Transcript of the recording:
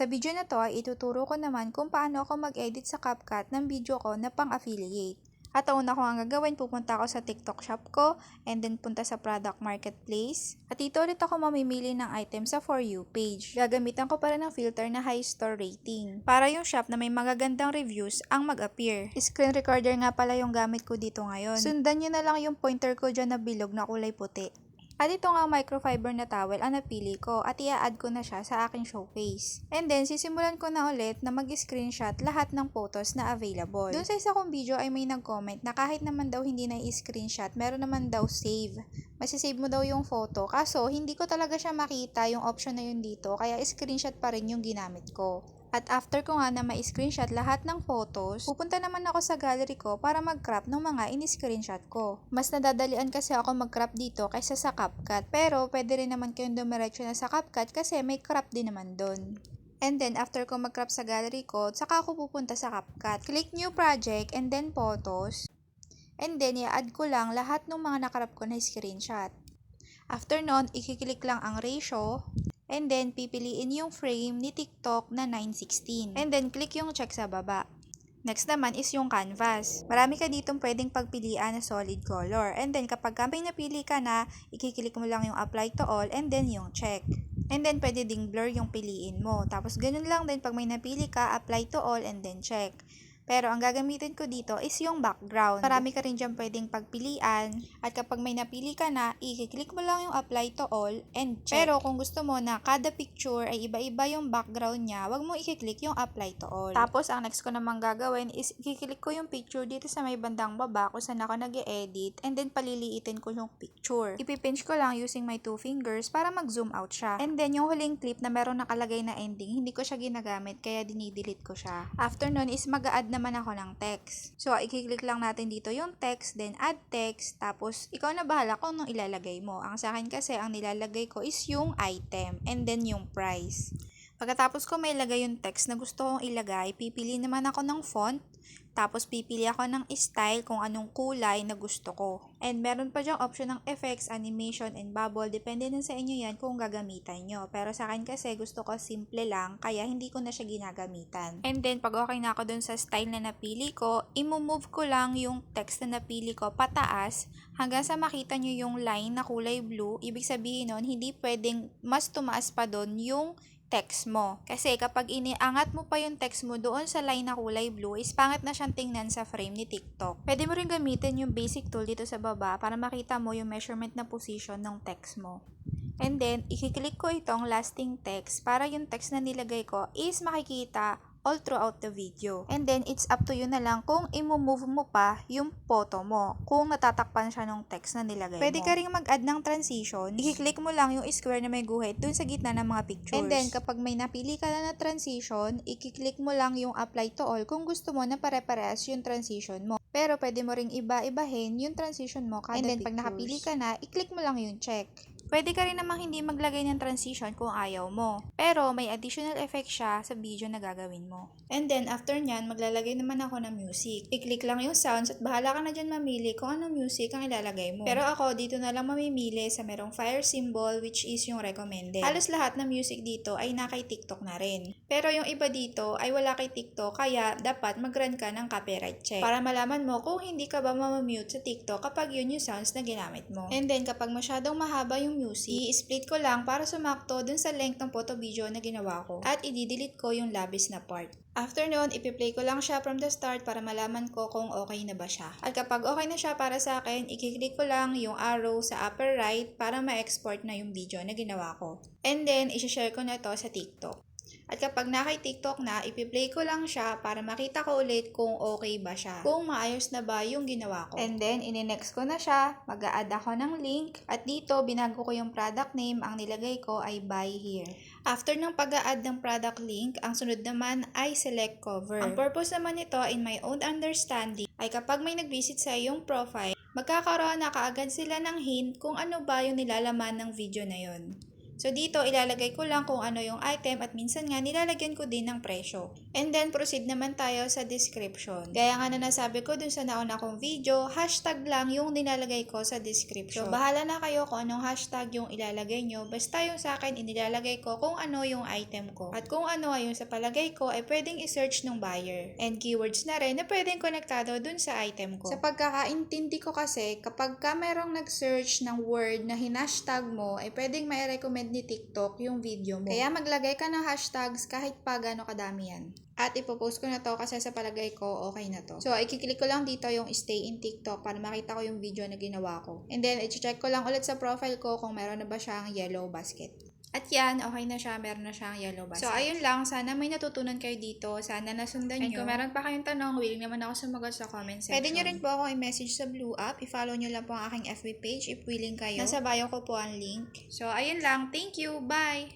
Sa video na to ay ituturo ko naman kung paano ako mag-edit sa CapCut ng video ko na pang-affiliate. At ang una ko ang gagawin, pupunta ako sa TikTok shop ko and then punta sa product marketplace. At dito ulit ako mamimili ng item sa For You page. Gagamitan ko para ng filter na high store rating. Para yung shop na may magagandang reviews ang mag-appear. Screen recorder nga pala yung gamit ko dito ngayon. Sundan nyo na lang yung pointer ko dyan na bilog na kulay puti. At ito nga microfiber na towel ang napili ko at i-add ko na siya sa aking showcase. And then, sisimulan ko na ulit na mag-screenshot lahat ng photos na available. Doon sa isa kong video ay may nag-comment na kahit naman daw hindi na i-screenshot, meron naman daw save. Masisave mo daw yung photo. Kaso, hindi ko talaga siya makita yung option na yun dito, kaya screenshot pa rin yung ginamit ko. At after ko nga na ma-screenshot lahat ng photos, pupunta naman ako sa gallery ko para mag-crop ng mga in-screenshot ko. Mas nadadalian kasi ako mag-crop dito kaysa sa CapCut. Pero pwede rin naman kayong dumiretso na sa CapCut kasi may crop din naman doon. And then, after ko mag-crop sa gallery ko, saka ako pupunta sa CapCut. Click New Project and then Photos. And then, i-add ko lang lahat ng mga nakarap ko na screenshot. After nun, ikiklik lang ang ratio. And then, pipiliin yung frame ni TikTok na 916. And then, click yung check sa baba. Next naman is yung canvas. Marami ka ditong pwedeng pagpilian na solid color. And then, kapag may napili ka na, ikiklik mo lang yung apply to all and then yung check. And then, pwede ding blur yung piliin mo. Tapos, ganun lang din pag may napili ka, apply to all and then check. Pero ang gagamitin ko dito is yung background. Marami ka rin dyan pwedeng pagpilian. At kapag may napili ka na, i-click mo lang yung apply to all and check. Pero kung gusto mo na kada picture ay iba-iba yung background niya, wag mo i-click yung apply to all. Tapos ang next ko namang gagawin is i-click ko yung picture dito sa may bandang baba kung saan ako nag edit and then paliliitin ko yung picture. Ipipinch ko lang using my two fingers para mag-zoom out siya. And then yung huling clip na meron nakalagay na ending, hindi ko siya ginagamit kaya dinidelete ko siya. After nun is mag-add naman ako ng text. So, i-click lang natin dito yung text, then add text, tapos ikaw na bahala kung anong ilalagay mo. Ang sa akin kasi, ang nilalagay ko is yung item, and then yung price. Pagkatapos ko may ilagay yung text na gusto kong ilagay, pipili naman ako ng font, tapos pipili ako ng style kung anong kulay na gusto ko. And meron pa diyang option ng effects, animation, and bubble. Depende na sa inyo yan kung gagamitan nyo. Pero sa akin kasi gusto ko simple lang, kaya hindi ko na siya ginagamitan. And then pag okay na ako dun sa style na napili ko, imo-move ko lang yung text na napili ko pataas hanggang sa makita nyo yung line na kulay blue. Ibig sabihin nun, hindi pwedeng mas tumaas pa dun yung text mo. Kasi kapag iniangat mo pa yung text mo doon sa line na kulay blue, is pangit na siyang tingnan sa frame ni TikTok. Pwede mo rin gamitin yung basic tool dito sa baba para makita mo yung measurement na position ng text mo. And then, ikiklik ko itong lasting text para yung text na nilagay ko is makikita all throughout the video. And then, it's up to you na lang kung imo-move mo pa yung photo mo, kung natatakpan siya ng text na nilagay Pwede mo. ka rin mag-add ng transition. I-click mo lang yung square na may guhit dun sa gitna ng mga pictures. And then, kapag may napili ka na na transition, i-click mo lang yung apply to all kung gusto mo na pare-parehas yung transition mo. Pero pwede mo ring iba-ibahin yung transition mo kada And then, pag pictures. nakapili ka na, i-click mo lang yung check. Pwede ka rin namang hindi maglagay ng transition kung ayaw mo. Pero may additional effect siya sa video na gagawin mo. And then, after nyan, maglalagay naman ako ng music. I-click lang yung sounds at bahala ka na dyan mamili kung anong music ang ilalagay mo. Pero ako, dito na lang mamimili sa merong fire symbol which is yung recommended. Halos lahat ng music dito ay na kay TikTok na rin. Pero yung iba dito ay wala kay TikTok kaya dapat mag-run ka ng copyright check. Para malaman mo kung hindi ka ba mamamute sa TikTok kapag yun yung sounds na ginamit mo. And then, kapag masyadong mahaba yung music, i-split ko lang para sumakto dun sa length ng photo video na ginawa ko. At i-delete ko yung labis na part. After nun, ipi-play ko lang siya from the start para malaman ko kung okay na ba siya. At kapag okay na siya para sa akin, ikiklik ko lang yung arrow sa upper right para ma-export na yung video na ginawa ko. And then, isi-share ko na to sa TikTok. At kapag nakay TikTok na, ipi-play ko lang siya para makita ko ulit kung okay ba siya. Kung maayos na ba yung ginawa ko. And then, ininext ko na siya, mag add ako ng link, at dito, binago ko yung product name, ang nilagay ko ay buy here. After ng pag add ng product link, ang sunod naman ay select cover. Ang purpose naman nito, in my own understanding, ay kapag may nag-visit sa iyong profile, magkakaroon na kaagad sila ng hint kung ano ba yung nilalaman ng video na yon. So dito, ilalagay ko lang kung ano yung item at minsan nga nilalagyan ko din ng presyo. And then, proceed naman tayo sa description. Gaya nga na nasabi ko dun sa nauna kong video, hashtag lang yung nilalagay ko sa description. So, bahala na kayo kung anong hashtag yung ilalagay nyo. Basta yung sa akin, inilalagay ko kung ano yung item ko. At kung ano ay yung sa palagay ko, ay pwedeng isearch ng buyer. And keywords na rin na pwedeng konektado dun sa item ko. Sa pagkakaintindi ko kasi, kapag ka merong nag-search ng word na hinashtag mo, ay pwedeng may ni TikTok yung video mo. Kaya maglagay ka ng hashtags kahit pa gano'ng kadami yan. At ipopost ko na to kasi sa palagay ko okay na to. So, ikiklik ko lang dito yung stay in TikTok para makita ko yung video na ginawa ko. And then, i-check ko lang ulit sa profile ko kung meron na ba siyang yellow basket. At yan, okay na siya. Meron na siyang yellow basket. So, ayun lang. Sana may natutunan kayo dito. Sana nasundan And nyo. kung meron pa kayong tanong, willing naman ako sumagot sa comment section. Pwede nyo rin po ako i-message sa Blue App. I-follow nyo lang po ang aking FB page if willing kayo. Nasa bio ko po ang link. So, ayun lang. Thank you. Bye!